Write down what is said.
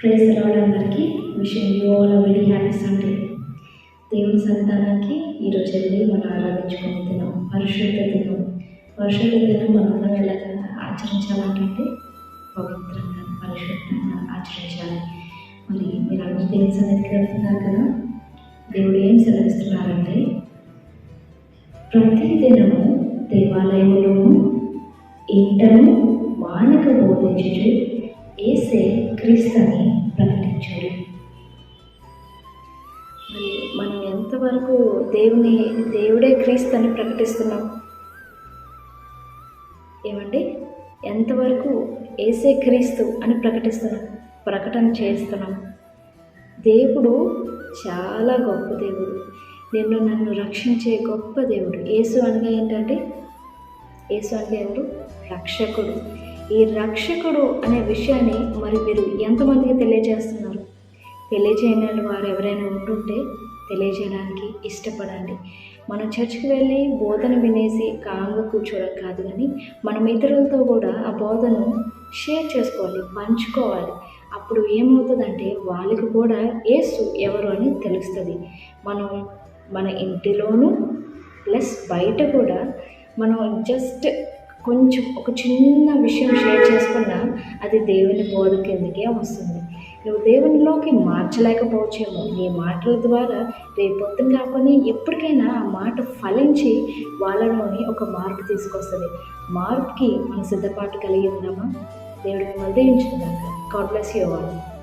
Praise రావడానికి విషయం you all very happy Sunday దేవుని సంతానానికి ఈరోజు వెళ్ళి మనం ఆరాధించుకునే దినం పరిశుద్ధ దినం. పరిశుద్ధ దినం మనందరం ఎలా ఆచరించాలంటే పవిత్రంగా పరిశుద్ధంగా ఆచరించాలి. మరి మీరు అందరూ దేవుని సన్నిధికి వెళ్తున్నారు కదా? దేవుడు ఏం సెలవిస్తున్నారంటే ప్రతి దినము దేవాలయములోను ఇంటను మానక బోధించి ఏసే క్రీస్తుని ప్రకటించుడు. మరి మనం ఎంతవరకు దేవుని దేవుడే క్రీస్తుని ప్రకటిస్తున్నాం? ఏమండి? ఎంతవరకు ఏసే క్రీస్తు అని ప్రకటిస్తున్నాం? ప్రకటన చేస్తున్నాం. దేవుడు చాలా గొప్ప దేవుడు. నిన్ను నన్ను రక్షించే గొప్ప దేవుడు. యేసు అనగా ఏంటంటే? యేసు అంటే ఎవరు? రక్షకుడు. ఈ రక్షకుడు అనే విషయాన్ని మరి మీరు ఎంతమందికి తెలియజేస్తున్నారు? తెలియజేయని వారు ఎవరైనా ఉంటుంటే తెలియజేయడానికి ఇష్టపడండి. మనం చర్చికి వెళ్ళి బోధన వినేసి కాంగా కూర్చోవడం కాదు కానీ మనం ఇతరులతో కూడా ఆ బోధను షేర్ చేసుకోవాలి పంచుకోవాలి. అప్పుడు ఏమవుతుందంటే వాళ్ళకి కూడా ఏసు ఎవరు అని తెలుస్తుంది. మనం మన ఇంటిలోనూ ప్లస్ బయట కూడా మనం జస్ట్ కొంచెం ఒక చిన్న విషయం షేర్ చేసుకున్నా అది దేవుని బోధ కిందకే వస్తుంది. నువ్వు దేవునిలోకి మార్చలేకపోవచ్చేమో. నీ మాటల ద్వారా రేపు కాకుండా ఎప్పటికైనా ఆ మాట ఫలించి వాళ్ళలోని ఒక మార్పు తీసుకొస్తుంది. మార్పుకి మన సిద్ధపాటు కలిగి ఉన్నామా దేవుడిని మధ్యించుకుందాం గాడ్ బ్లెస్ యూ వాళ్ళు